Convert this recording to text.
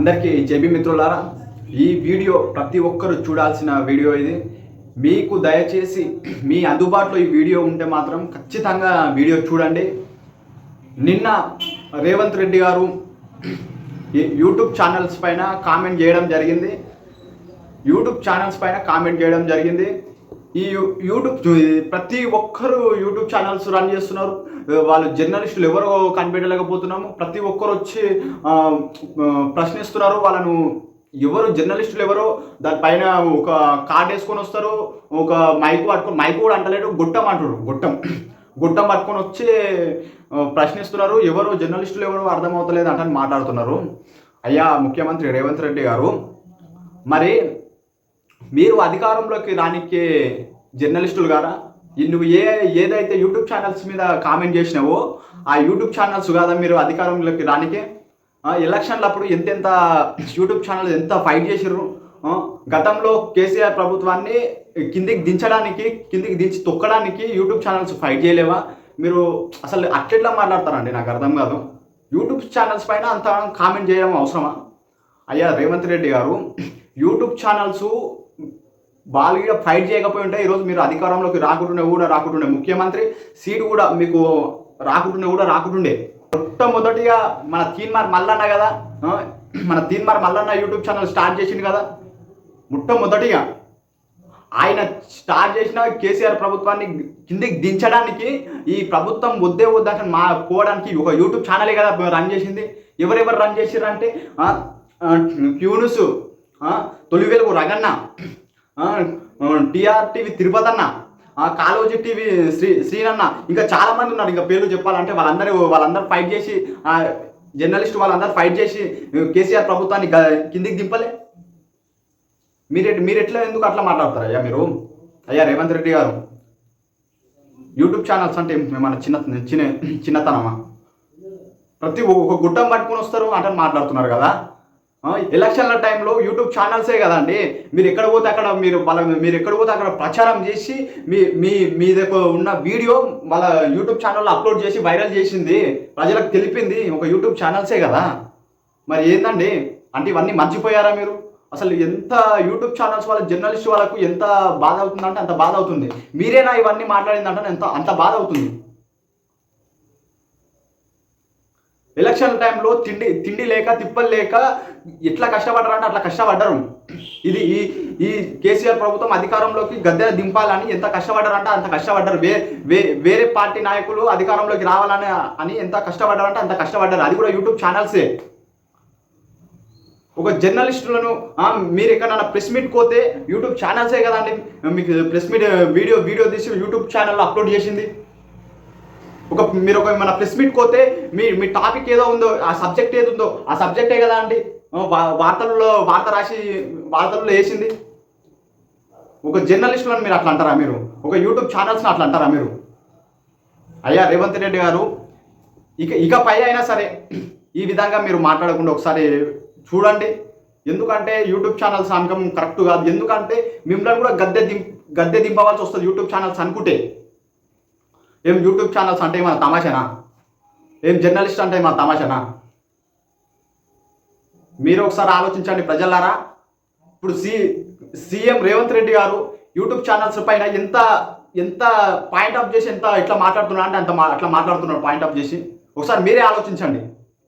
అందరికీ జేబీ మిత్రులారా ఈ వీడియో ప్రతి ఒక్కరు చూడాల్సిన వీడియో ఇది. మీకు దయచేసి మీ అందుబాటులో ఈ వీడియో ఉంటే మాత్రం ఖచ్చితంగా వీడియో చూడండి. నిన్న రేవంత్ రెడ్డి గారు యూట్యూబ్ ఛానల్స్ పైన కామెంట్ చేయడం జరిగింది. యూట్యూబ్ ఛానల్స్ పైన కామెంట్ చేయడం జరిగింది. ఈ యూ- యూట్యూబ్ చూ- ప్రతి ఒక్కరు యూట్యూబ్ ఛానల్స్ రన్ చేస్తున్నారు. వాళ్ళు జర్నలిస్టులు ఎవరో కనిపెట్టలేకపోతున్నాము. ప్రతి ఒక్కరు వచ్చి ప్రశ్నిస్తున్నారు. వాళ్ళను ఎవరు జర్నలిస్టులు ఎవరో దానిపైన ఒక కార్డ్ వేసుకొని వస్తారు. ఒక మైకు పట్టుకొని మైకు కూడా అంటలేడు గుట్టం అంటారు గుట్టం. గుట్టం పట్టుకొని వచ్చి ప్రశ్నిస్తున్నారు. ఎవరు జర్నలిస్టులు ఎవరు అర్థమవుతలేదు అంటే మాట్లాడుతున్నారు. అయ్యా ముఖ్యమంత్రి రేవంత్ రెడ్డి గారు మరి మీరు అధికారంలోకి రానికే జర్నలిస్టులు గారా? నువ్వు ఏ ఏదైతే యూట్యూబ్ ఛానల్స్ మీద కామెంట్ చేసినావో ఆ యూట్యూబ్ ఛానల్స్ కాదా మీరు అధికారంలోకి రానికే? ఎలక్షన్లప్పుడు ఎలక్షన్లు అప్పుడు ఎంతెంత యూట్యూబ్ ఛానల్ ఎంత ఫైట్ చేసిర్రు? గతంలో కేసీఆర్ ప్రభుత్వాన్ని కిందికి దించడానికి కిందికి దించి తొక్కడానికి యూట్యూబ్ ఛానల్స్ ఫైట్ చేయలేవా? మీరు అసలు అట్లెట్లా మాట్లాడతారండి? నాకు అర్థం కాదు. యూట్యూబ్ ఛానల్స్ పైన అంత కామెంట్ చేయడం అవసరమా? అయ్యా రేవంత్ రెడ్డి గారు యూట్యూబ్ ఛానల్స్ వాళ్ళు కూడా ఫైట్ చేయకపోయి ఉంటే ఈరోజు మీరు అధికారంలోకి రాకుంటుండే కూడా రాకుంటుండే. ముఖ్యమంత్రి సీటు కూడా మీకు రాకుంటుండే కూడా రాకుంటుండే. మొట్టమొదటిగా మన తీన్మార్ మల్లన్న కదా మన Teenmaar Mallanna YouTube channel start చేసింది కదా. మొట్టమొదటిగా ఆయన స్టార్ట్ చేసిన కేసీఆర్ ప్రభుత్వాన్ని కిందికి దించడానికి ఈ ప్రభుత్వం వద్దే వద్దంటే మా పోవడానికి ఒక యూట్యూబ్ ఛానలే కదా రన్ చేసింది. ఎవరెవరు రన్ చేసిర్రు అంటే ఆ, తొలి వెలుగు రగన్న టిఆర్ టీవీ తిరుపతి అన్న కాలోజీ టీవీ శ్రీ శ్రీనన్న ఇంకా చాలా మంది ఉన్నారు ఇంకా పేర్లు చెప్పాలంటే వాళ్ళందరూ వాళ్ళందరూ ఫైట్ చేసి జర్నలిస్ట్ వాళ్ళందరూ ఫైట్ చేసి కేసీఆర్ ప్రభుత్వాన్ని కిందికి దింపలే. మీరు మీరు ఎట్లా ఎందుకు అట్లా మాట్లాడతారు అయ్యా మీరు? అయ్యా రేవంత్ రెడ్డి గారు యూట్యూబ్ ఛానల్స్ అంటే మన చిన్న చిన్న చిన్నతనమా? ప్రతి ఒక్క ఒక గుట్టం పట్టుకొని వస్తారు అంటే మాట్లాడుతున్నారు కదా. ఎలక్షన్ల టైంలో యూట్యూబ్ ఛానల్సే కదండి. మీరు ఎక్కడ పోతే అక్కడ మీరు వాళ్ళ మీరు ఎక్కడ పోతే అక్కడ ప్రచారం చేసి మీ మీ మీ దగ్గర ఉన్న వీడియో వాళ్ళ యూట్యూబ్ ఛానల్లో అప్లోడ్ చేసి వైరల్ చేసింది. ప్రజలకు తెలిపింది ఒక యూట్యూబ్ ఛానల్సే కదా. మరి ఏందండి? అంటే ఇవన్నీ మర్చిపోయారా మీరు? అసలు ఎంత యూట్యూబ్ ఛానల్స్ వాళ్ళ జర్నలిస్ట్ వాళ్ళకు ఎంత బాధ అవుతుందంటే అంత బాధ అవుతుంది. మీరేనా ఇవన్నీ మాట్లాడిందంటే ఎంత అంత బాధ అవుతుంది. ఎలక్షన్ టైంలో తిండి తిండి లేక తిప్పలు లేక ఎట్లా కష్టపడ్డారు అంటే అట్లా కష్టపడ్డారు. ఇది ఈ ఈ కేసీఆర్ ప్రభుత్వం అధికారంలోకి గద్దె దింపాలని ఎంత కష్టపడ్డారంటే అంత కష్టపడ్డారు. వే వే వేరే పార్టీ నాయకులు అధికారంలోకి రావాలని అని ఎంత కష్టపడ్డారంటే అంత కష్టపడ్డారు. అది కూడా యూట్యూబ్ ఛానల్సే. ఒక జర్నలిస్టులను మీరు ఎక్కడైనా ప్రెస్ మీట్ పోతే యూట్యూబ్ ఛానల్సే కదండి. మీకు ప్రెస్ మీట్ వీడియో వీడియో తీసి యూట్యూబ్ ఛానల్లో అప్లోడ్ చేసింది. ఒక మీరు ఒక మన ప్రెస్ మీట్ పోతే మీ మీ టాపిక్ ఏదో ఉందో ఆ సబ్జెక్ట్ ఏది ఉందో ఆ సబ్జెక్టే కదా అండి. వార్తల్లో వార్త రాసి వార్తల్లో వేసింది. ఒక జర్నలిస్టులను మీరు అట్లా అంటారా మీరు? ఒక యూట్యూబ్ ఛానల్స్ని అట్లా అంటారా మీరు? అయ్యా రేవంత్ రెడ్డి గారు ఇక ఇకపై అయినా సరే ఈ విధంగా మీరు మాట్లాడకుండా ఒకసారి చూడండి. ఎందుకంటే యూట్యూబ్ ఛానల్స్ అనకం కరెక్ట్ కాదు. ఎందుకంటే మిమ్మల్ని కూడా గద్దె దిం గద్దె దింపవలసి వస్తుంది యూట్యూబ్ ఛానల్స్ అనుకుంటే. ఏం యూట్యూబ్ ఛానల్స్ అంటే మన తమాషానా? ఏం జర్నలిస్ట్ అంటే మన తమాషానా? మీరు ఒకసారి ఆలోచించండి ప్రజలారా. ఇప్పుడు సి సీఎం రేవంత్ రెడ్డి గారు యూట్యూబ్ ఛానల్స్ పైన ఎంత ఎంత పాయింట్ ఆఫ్ చేసి ఎంత ఎట్లా మాట్లాడుతున్నా అంటే అంత మా- అట్లా మాట్లాడుతున్నాడు పాయింట్ ఆఫ్ చేసి. ఒకసారి మీరే ఆలోచించండి.